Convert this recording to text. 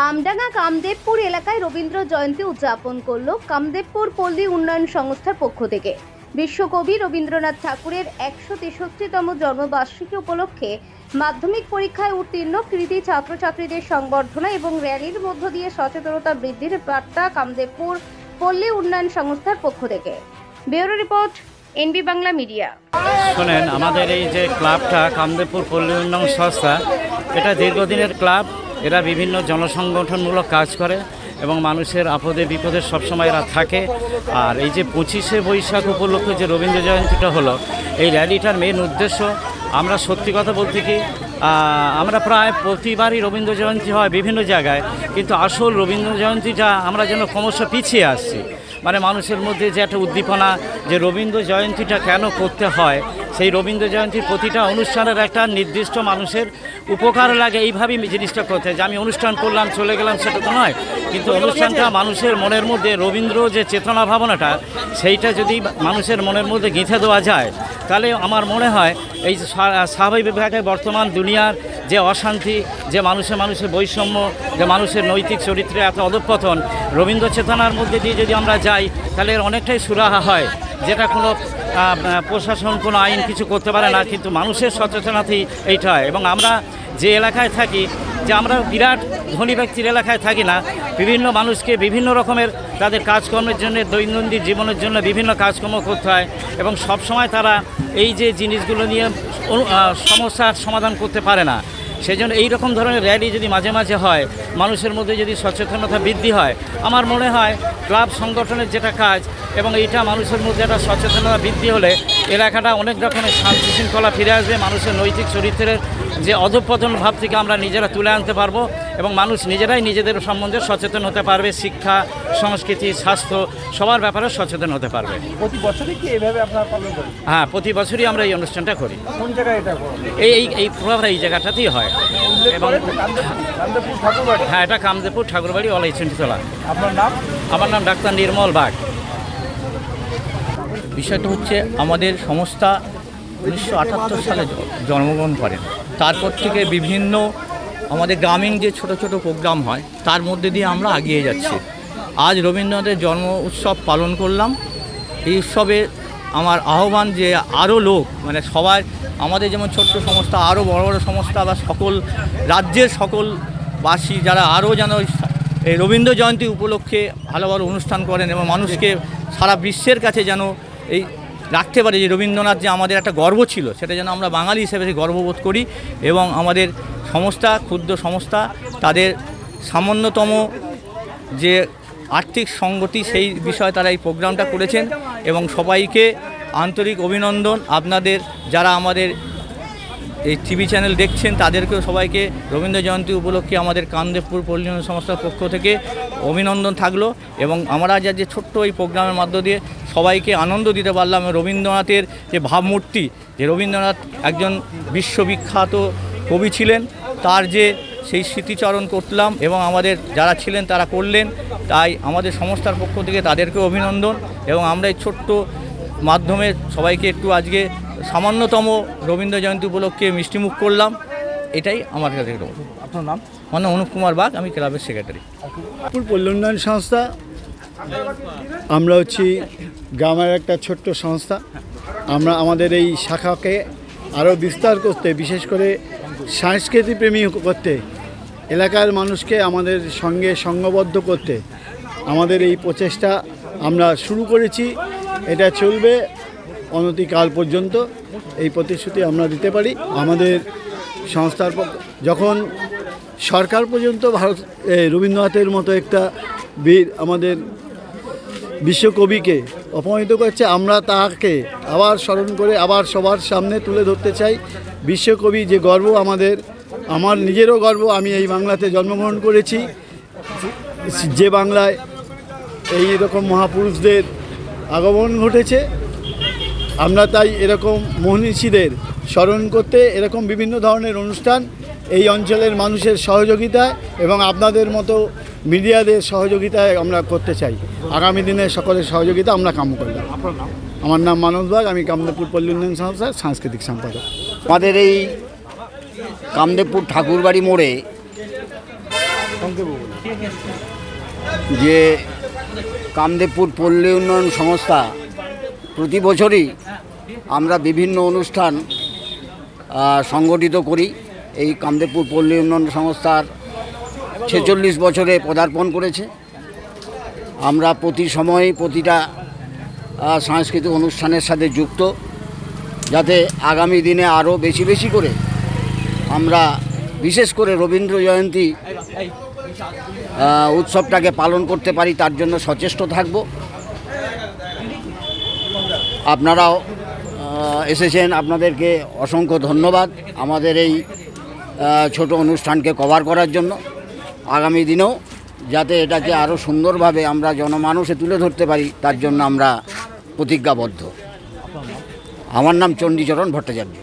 আমডাঙ্গা কামদেবপুর এলাকায় রবীন্দ্র জয়ন্তী উদযাপন করল কামদেবপুর পল্লী উন্নয়ন সংস্থার পক্ষ থেকে। বিশ্বকবি রবীন্দ্রনাথ ঠাকুরের একশো তেষট্টিতম জন্মবার্ষিকী উপলক্ষে মাধ্যমিক পরীক্ষায় উত্তীর্ণ কৃতি ছাত্রছাত্রীদের সংবর্ধনা এবং র্যালির মধ্য দিয়ে সচেতনতা বৃদ্ধির বার্তা কামদেবপুর পল্লী উন্নয়ন সংস্থার পক্ষ থেকে। Bureau report, NB Bangla media. শোনেন, আমাদের এই যে ক্লাবটা কামদেবপুর পল্লী উন্নয়ন সংস্থা, এটা দীর্ঘদিনের ক্লাব। এরা বিভিন্ন জনসংগঠনমূলক কাজ করে এবং মানুষের আপদে বিপদে সবসময় এরা থাকে। আর এই যে পঁচিশে বৈশাখ উপলক্ষে যে রবীন্দ্র জয়ন্তীটা হলো, এই র্যালিটার মেন উদ্দেশ্য, আমরা সত্যি কথা বলতে কি আমরা প্রায় প্রতিবারই রবীন্দ্র জয়ন্তী হয় বিভিন্ন জায়গায়, কিন্তু আসল রবীন্দ্র জয়ন্তীটা আমরা যেন ক্রমশ পিছিয়ে আসছি। মানে মানুষের মধ্যে যে একটা উদ্দীপনা যে রবীন্দ্র জয়ন্তীটা কেন করতে হয় সেই রবীন্দ্র জয়ন্তীর প্রতিটা অনুষ্ঠানের একটা নির্দিষ্ট মানুষের উপকার লাগে এইভাবেই জিনিসটা করতে যে আমি অনুষ্ঠান করলাম চলে গেলাম সেটা তো নয়। কিন্তু অনুষ্ঠানটা মানুষের মনের মধ্যে রবীন্দ্র যে চেতনা ভাবনাটা সেইটা যদি মানুষের মনের মধ্যে গেঁথে দেওয়া যায় তাহলে আমার মনে হয় এই যে স্বা- স্বাভাবিকভাবে বর্তমান দুনিয়ার যে অশান্তি, যে মানুষে মানুষের বৈষম্য, যে মানুষের নৈতিক চরিত্রে এত অধঃপতন, রবীন্দ্র চেতনার মধ্যে দিয়ে যদি আমরা যাই, তাহলে এর অনেকটাই সুরাহা হয়। যেটা কোনো প্রশাসন, কোনো আইন কিছু করতে পারে না, কিন্তু মানুষের সচেতনতাই এইটা হয়। এবং আমরা যে এলাকায় থাকি, যে আমরা বিরাট ধনী ব্যক্তির এলাকায় থাকি না, বিভিন্ন মানুষকে বিভিন্ন রকমের তাদের কাজকর্মের জন্য, দৈনন্দিন জীবনের জন্য বিভিন্ন কাজকর্ম করতে হয়। এবং সব সময় তারা এই যে জিনিসগুলো নিয়ে সমস্যার সমাধান করতে পারে না। সেই জন্য এইরকম ধরনের র্যালি যদি মাঝে মাঝে হয়, মানুষের মধ্যে যদি সচেতনতা বৃদ্ধি হয়, আমার মনে হয় ক্লাব সংগঠনের যেটা কাজ এবং এইটা মানুষের মধ্যে একটা সচেতনতা বৃদ্ধি হলে এলাকাটা অনেক রকমের শান্তি শৃঙ্খলা ফিরে আসবে, মানুষের নৈতিক চরিত্রের যে অধঃপতন ভাব থেকে আমরা নিজেরা তুলে আনতে পারব এবং মানুষ নিজেরাই নিজেদের সম্বন্ধে সচেতন হতে পারবে শিক্ষা সংস্কৃতি স্বাস্থ্য সবার ব্যাপারে সচেতন হতে পারবে। প্রতি বছরই কি এইভাবে আপনারা পালন করেন? হ্যাঁ প্রতি বছরই আমরা এই অনুষ্ঠানটা করি। কোন জায়গায় এটা এই এই এই প্রোগ্রামটা এই জায়গাটাতেই হয়। এবং হ্যাঁ এটা কামদেবপুর ঠাকুরবাড়ি অলাইচন্ডিতলা আপনার নাম? আমার নাম ডাক্তার নির্মল বাগ। বিষয়টা হচ্ছে আমাদের সংস্থা উনিশশো আটাত্তর সালে জন্মগ্রহণ করেন। তারপর থেকে বিভিন্ন আমাদের গ্রামীণ যে ছোট ছোট প্রোগ্রাম হয়, তার মধ্যে দিয়ে আমরা এগিয়ে যাচ্ছি। আজ রবীন্দ্রনাথের জন্ম উৎসব পালন করলাম। এই উৎসবে আমার আহ্বান যে আরও লোক মানে সবাই, আমাদের যেমন ছোট্ট সংস্থা, আরও বড় বড় সংস্থা বা সকল রাজ্যের সকল বাসী যারা আরও যেন এই রবীন্দ্র জয়ন্তী উপলক্ষে ভালো ভালো অনুষ্ঠান করেন এবং মানুষকে সারা বিশ্বের কাছে যেন এই রাখতে পারে যে রবীন্দ্রনাথ যে আমাদের একটা গর্ব ছিল, সেটা যেন আমরা বাঙালি হিসেবে গর্ববোধ করি এবং আমাদের সংস্থা ক্ষুদ্র সংস্থা, তাদের সামান্যতম যে আর্থিক সংগতি সেই বিষয়ে তারা এই প্রোগ্রামটা করেছেন এবং সবাইকে আন্তরিক অভিনন্দন। আপনাদের, যারা আমাদের এই টিভি চ্যানেল দেখছেন, তাদেরকেও সবাইকে রবীন্দ্র জয়ন্তী উপলক্ষে আমাদের কামদেবপুর পল্লী সংস্থার পক্ষ থেকে অভিনন্দন থাকল এবং আমরা যা যে ছোট্ট এই প্রোগ্রামের মধ্য দিয়ে সবাইকে আনন্দ দিতে পারলাম। রবীন্দ্রনাথের যে ভাবমূর্তি, যে রবীন্দ্রনাথ একজন বিশ্ববিখ্যাত কবি ছিলেন, তার যে সেই স্মৃতিচারণ করলাম এবং আমাদের যারা ছিলেন তারা করলেন, তাই আমাদের সংস্থার পক্ষ থেকে তাদেরকেও অভিনন্দন এবং আমরা এই ছোট্ট মাধ্যমে সবাইকে একটু আজকে সামান্যতম রবীন্দ্র জয়ন্তী উপলক্ষে মিষ্টিমুখ করলাম। এটাই আমার কাছে একটা। আপনার নাম? আমার নাম অনুপ কুমার বাগ আমি ক্লাবের সেক্রেটারি উন্নয়ন সংস্থা। আমরা হচ্ছি গ্রামের একটা ছোট্ট সংস্থা। আমরা আমাদের এই শাখাকে আরও বিস্তার করতে বিশেষ করে সংস্কৃতি প্রেমী করতে এলাকার মানুষকে আমাদের সঙ্গে সঙ্গবদ্ধ করতে আমাদের এই প্রচেষ্টা আমরা শুরু করেছি। এটা চলবে। অনতিকাল পর্যন্ত এই প্রতিশ্রুতি আমরা দিতে পারি। আমাদের সংস্থার যখন সরকার পর্যন্ত ভারত রবীন্দ্রনাথের মতো একটা বীর আমাদের বিশ্বকবিকে অপমানিত করছে, আমরা তাকে আবার স্মরণ করে আবার সবার সামনে তুলে ধরতে চাই। বিশ্বকবি যে গর্ব আমাদের, আমার নিজেরও গর্ব, আমি এই বাংলাতে জন্মগ্রহণ করেছি। যে বাংলায় এই রকম মহাপুরুষদের আগমন ঘটেছে আমরা তাই এরকম মনীষীদের স্মরণ করতে এরকম বিভিন্ন ধরনের অনুষ্ঠান এই অঞ্চলের মানুষের সহযোগিতায় এবং আপনাদের মতো মিডিয়াদের সহযোগিতায় আমরা করতে চাই। আগামী দিনে সকলের সহযোগিতা আমরা কাম করলাম আমার নাম মানব বাগ আমি কামদেবপুর পল্লী উন্নয়ন সংস্থার সাংস্কৃতিক সম্পাদক। আমাদের এই কামদেবপুর ঠাকুরবাড়ি মোড়ে যে কামদেবপুর পল্লী উন্নয়ন সংস্থা প্রতি বছরই আমরা বিভিন্ন অনুষ্ঠান সংগঠিত করি। এই কামদেবপুর পল্লী উন্নয়ন সংস্থার ছেচল্লিশ বছরে পদার্পণ করেছে। আমরা প্রতি সময়ে প্রতিটা সাংস্কৃতিক অনুষ্ঠানের সাথে যুক্ত, যাতে আগামী দিনে আরও বেশি বেশি করে আমরা, বিশেষ করে রবীন্দ্র জয়ন্তী উৎসবটাকে পালন করতে পারি, তার জন্য সচেষ্ট থাকব। আপনারাও এসেছেন। আপনাদেরকে অসংখ্য ধন্যবাদ আমাদের এই ছোট অনুষ্ঠানকে কভার করার জন্য। আগামী দিনেও যাতে এটাকে আরও সুন্দরভাবে আমরা জনমানুষে তুলে ধরতে পারি, তার জন্য আমরা প্রতিজ্ঞাবদ্ধ। আমার নাম চণ্ডীচরণ ভট্টাচার্য।